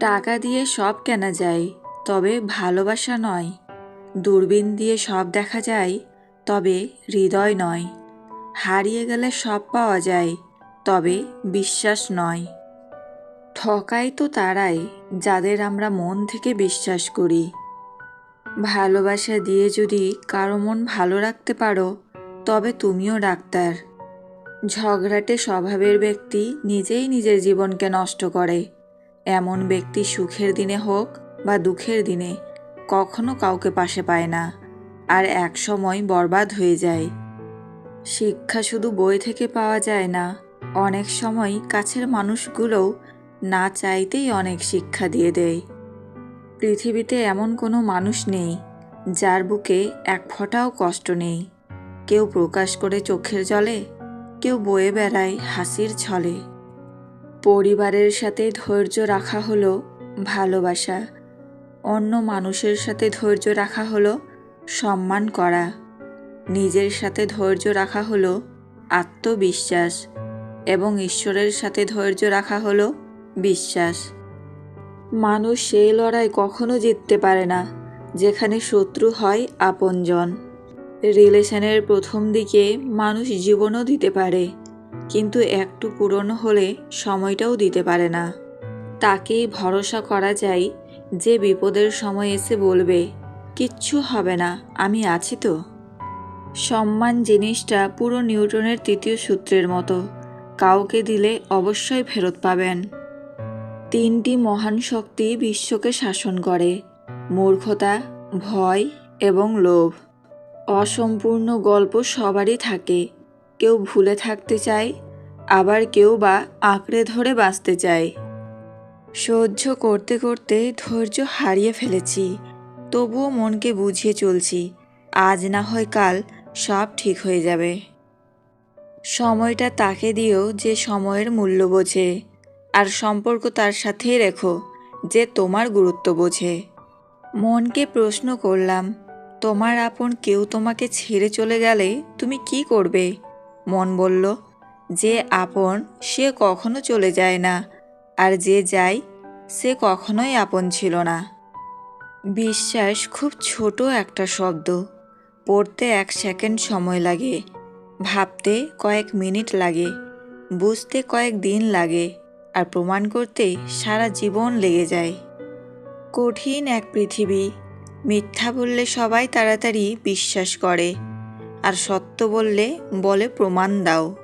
টাকা দিয়ে সব কেনা যায়, তবে ভালোবাসা নয়। দূরবীন দিয়ে সব দেখা যায়, তবে হৃদয় নয়। হারিয়ে গেলে সব পাওয়া যায়, তবে বিশ্বাস নয়। ঠকাই তো তারাই, যাদের আমরা মন থেকে বিশ্বাস করি। ভালোবাসা দিয়ে যদি কারও মন ভালো রাখতে পারো, তবে তুমিও ডাক্তার। ঝগড়াটে স্বভাবের ব্যক্তি নিজেই নিজের জীবনকে নষ্ট করে। এমন ব্যক্তি সুখের দিনে হোক বা দুঃখের দিনে, কখনো কাউকে পাশে পায় না আর এক সময় বরবাদ হয়ে যায়। শিক্ষা শুধু বই থেকে পাওয়া যায় না, অনেক সময় কাছের মানুষগুলোও না চাইতেই অনেক শিক্ষা দিয়ে দেয়। পৃথিবীতে এমন কোনো মানুষ নেই, যার বুকে এক ফোঁটাও কষ্ট নেই। কেউ প্রকাশ করে চোখের জলে, কেউ বয়ে বেড়ায় হাসির ছলে। পরিবারের সাথে ধৈর্য রাখা হলো ভালোবাসা। অন্য মানুষের সাথে ধৈর্য রাখা হলো সম্মান করা। নিজের সাথে ধৈর্য রাখা হলো আত্মবিশ্বাস এবং ঈশ্বরের সাথে ধৈর্য রাখা হলো বিশ্বাস। মানুষ সেই লড়াই কখনো জিততে পারে না, যেখানে শত্রু হয় আপনজন। রিলেশনের প্রথম দিকে মানুষ জীবনও দিতে পারে। কিন্তু একটু পুরনো হলে সময়টাও দিতে পারে না। তাকেই ভরসা করা যায় যে বিপদের সময় এসে বলবে, কিচ্ছু হবে না, আমি আছি তো। সম্মান জিনিসটা পুরো নিউটনের তৃতীয় সূত্রের মতো, কাউকে দিলে অবশ্যই ফেরত পাবেন। তিনটি মহান শক্তি বিশ্বকে শাসন করে, মূর্খতা, ভয় এবং লোভ। অসম্পূর্ণ গল্প সবারই থাকে কেউ ভুলে থাকতে চায়, আবার কেউ বা আঁকড়ে ধরে বাঁচতে চায়। সহ্য করতে করতে ধৈর্য হারিয়ে ফেলেছি, তবুও মনকে বুঝিয়ে চলছি, আজ না হয় কাল সব ঠিক হয়ে যাবে। সময়টা তাকে দিও যে সময়ের মূল্য বোঝে, আর সম্পর্ক তার সাথেই রেখো, যে তোমার গুরুত্ব বোঝে। মনকে প্রশ্ন করলাম, তোমার আপন কেউ তোমাকে ছেড়ে চলে গেলে তুমি কি করবে? মন বলল, যে আপন, সে কখনো চলে যায় না। আর যে যায়, সে কখনোই আপন ছিল না। বিশ্বাস খুব ছোট একটা শব্দ। পড়তে এক সেকেন্ড সময় লাগে, ভাবতে কয়েক মিনিট লাগে, বুঝতে কয়েক দিন লাগে, আর প্রমাণ করতে সারা জীবন লেগে যায়। কঠিন এক পৃথিবী, মিথ্যা বললে সবাই তাড়াতাড়ি বিশ্বাস করে। আর সত্য বললে বলে প্রমাণ দাও।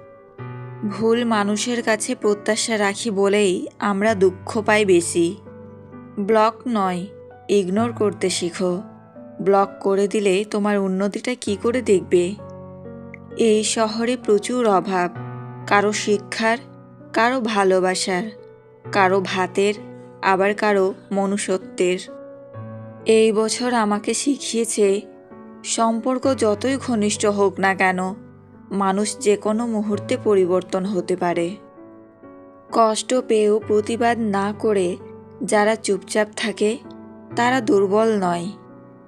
ভুল মানুষের কাছে প্রত্যাশা রাখি বলেই আমরা দুঃখ পাই বেশি। ব্লক নয়, ইগনোর করতে শিখো। ব্লক করে দিলে তোমার উন্নতিটা কি করে দেখবে? এই শহরে প্রচুর অভাব। কারও শিক্ষার, কারও ভালোবাসার, কারও ভাতের, আবার কারও মনুষ্যত্বের। এই বছর আমাকে শিখিয়েছে সম্পর্ক যতই ঘনিষ্ঠ হোক না কেন, মানুষ যে কোনো মুহূর্তে পরিবর্তন হতে পারে। কষ্ট পেয়েও প্রতিবাদ না করে যারা চুপচাপ থাকে, তারা দুর্বল নয়।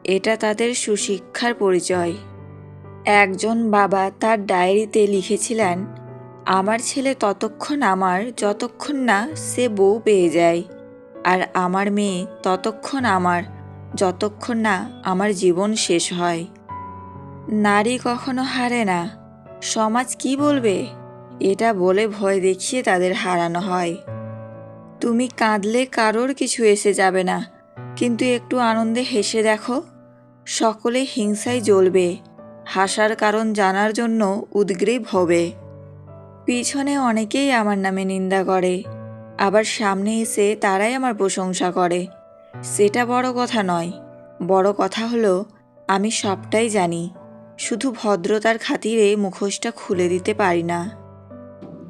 এটা তাদের সুশিক্ষার পরিচয়। একজন বাবা তার ডায়েরিতে লিখেছিলেন, আমার ছেলে ততক্ষণ আমার, যতক্ষণ না সে বউ পেয়ে যায়, আর আমার মেয়ে ততক্ষণ আমার। যতক্ষণ না আমার জীবন শেষ হয়। নারী কখনো হারে না। সমাজ কি বলবে? এটা বলে ভয় দেখিয়ে তাদের হারানো হয়। তুমি কাঁদলে কারোর কিছু এসে যাবে না, কিন্তু একটু আনন্দে হেসে দেখো, সকলে হিংসায় জ্বলবে, হাসার কারণ জানার জন্য উদ্গ্রীব হবে। পিছনে অনেকেই আমার নামে নিন্দা করে, আবার সামনে এসে তারাই আমার প্রশংসা করে। সেটা বড় কথা নয়। বড় কথা হলো, আমি সবটাই জানি। শুধু ভদ্রতার খাতিরে মুখোশটা খুলে দিতে পারি না।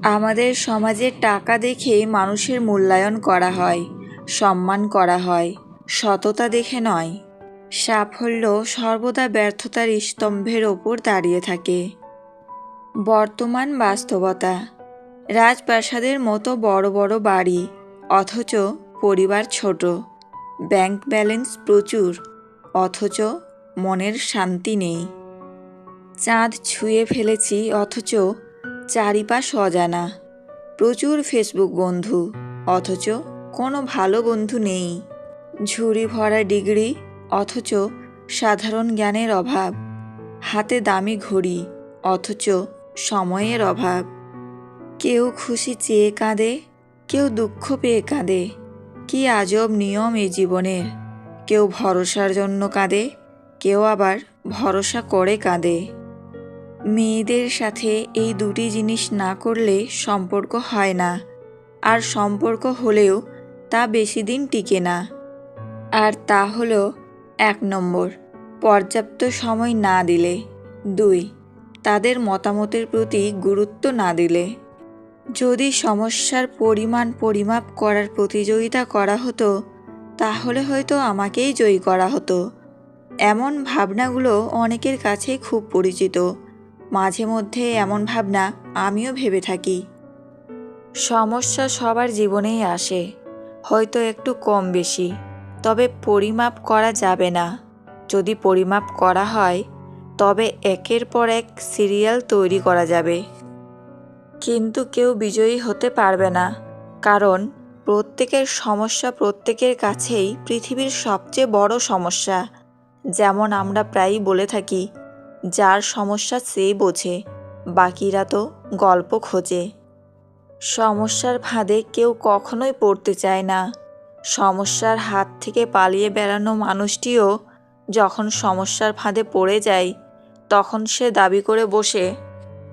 আমাদের সমাজে টাকা দেখে মানুষের মূল্যায়ন করা হয়, সম্মান করা হয়, সততা দেখে নয়। সাফল্য সর্বদা ব্যর্থতার স্তম্ভের ওপর দাঁড়িয়ে থাকে। বর্তমান বাস্তবতা। রাজপ্রাসাদের মতো বড় বড় বাড়ি, অথচ পরিবার ছোট। ব্যাংক ব্যালেন্স প্রচুর, অথচ মনের শান্তি নেই। চাঁদ ছুঁয়ে ফেলেছি, অথচ চারিপাশ অজানা। প্রচুর ফেসবুক বন্ধু, অথচ কোনো ভালো বন্ধু নেই। ঝুড়ি ভরা ডিগ্রি, অথচ সাধারণ জ্ঞানের অভাব। হাতে দামি ঘড়ি, অথচ সময়ের অভাব। কেউ খুশি চেয়ে কাঁদে, কেউ দুঃখ পেয়ে কাঁদে। কি আজব নিয়ম এই জীবনের কেউ ভরসার জন্য কাঁদে, কেউ আবার ভরসা করে কাঁদে। মেয়েদের সাথে এই দুটি জিনিস না করলে সম্পর্ক হয় না, আর সম্পর্ক হলেও তা বেশি দিন টিকে না। আর তা হলো এক নম্বর, পর্যাপ্ত সময় না দিলে। দুই, তাদের মতামতের প্রতি গুরুত্ব না দিলে। যদি সমস্যার পরিমাণ পরিমাপ করার প্রতিযোগিতা করা হতো, তাহলে হয়তো আমাকেই জয়ী করা হতো। এমন ভাবনাগুলো অনেকের কাছেই খুব পরিচিত। মাঝে মধ্যে এমন ভাবনা আমিও ভেবে থাকি। সমস্যা সবার জীবনেই আসে, হয়তো একটু কম বেশি, তবে পরিমাপ করা যাবে না। যদি পরিমাপ করা হয়, তবে একের পর এক সিরিয়াল তৈরি করা যাবে। কিন্তু কেউ বিজয়ী হতে পারবে না। কারণ প্রত্যেকের সমস্যা প্রত্যেকের কাছেই পৃথিবীর সবচেয়ে বড় সমস্যা। যেমন আমরা প্রায়ই বলে থাকি, যার সমস্যা সে বোঝে, বাকিরা তো গল্প খোঁজে। সমস্যার ফাঁদে কেউ কখনোই পড়তে চায় না। সমস্যার হাত থেকে পালিয়ে বেড়ানো মানুষটিও যখন সমস্যার ফাঁদে পড়ে যায়, তখন সে দাবি করে বসে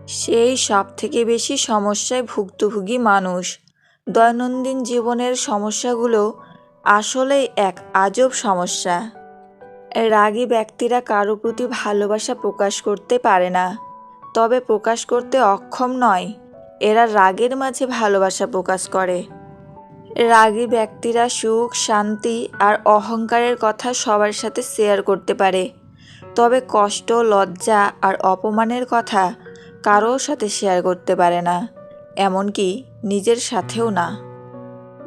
সেই সব থেকে বেশি সমস্যায় ভুক্তভোগী মানুষ। দৈনন্দিন জীবনের সমস্যাগুলো আসলেই এক আজব সমস্যা। রাগী ব্যক্তিরা কারও প্রতি ভালোবাসা প্রকাশ করতে পারে না। তবে প্রকাশ করতে অক্ষম নয়, এরা রাগের মাঝে ভালোবাসা প্রকাশ করে। রাগী ব্যক্তিরা সুখ, শান্তি আর অহংকারের কথা সবার সাথে শেয়ার করতে পারে। তবে কষ্ট, লজ্জা আর অপমানের কথা কারোর সাথে শেয়ার করতে পারে না, এমনকি নিজের সাথেও না।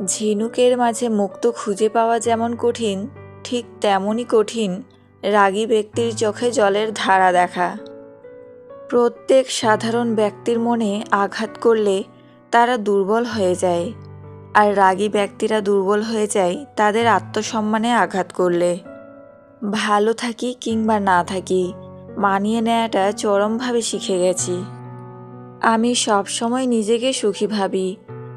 ঝিনুকের মাঝে মুক্ত খুঁজে পাওয়া যেমন কঠিন, ঠিক তেমনই কঠিন রাগী ব্যক্তির চোখে জলের ধারা দেখা। প্রত্যেক সাধারণ ব্যক্তির মনে আঘাত করলে তারা দুর্বল হয়ে যায়, আর রাগী ব্যক্তিরা দুর্বল হয়ে যায় তাদের আত্মসম্মানে আঘাত করলে। ভালো থাকি কিংবা না থাকি মানিয়ে নেওয়াটা চরমভাবে শিখে গেছি। আমি সবসময় নিজেকে সুখী ভাবি,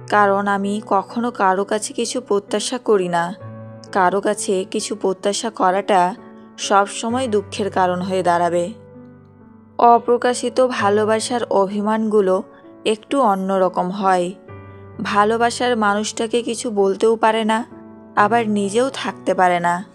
কারণ আমি কখনো কারও কাছে কিছু প্রত্যাশা করি না। কারও কাছে কিছু প্রত্যাশা করাটা সবসময় দুঃখের কারণ হয়ে দাঁড়াবে। অপ্রকাশিত ভালোবাসার অভিমানগুলো একটু অন্যরকম হয়। ভালোবাসার মানুষটাকে কিছু বলতেও পারে না, আবার নিজেও থাকতে পারে না।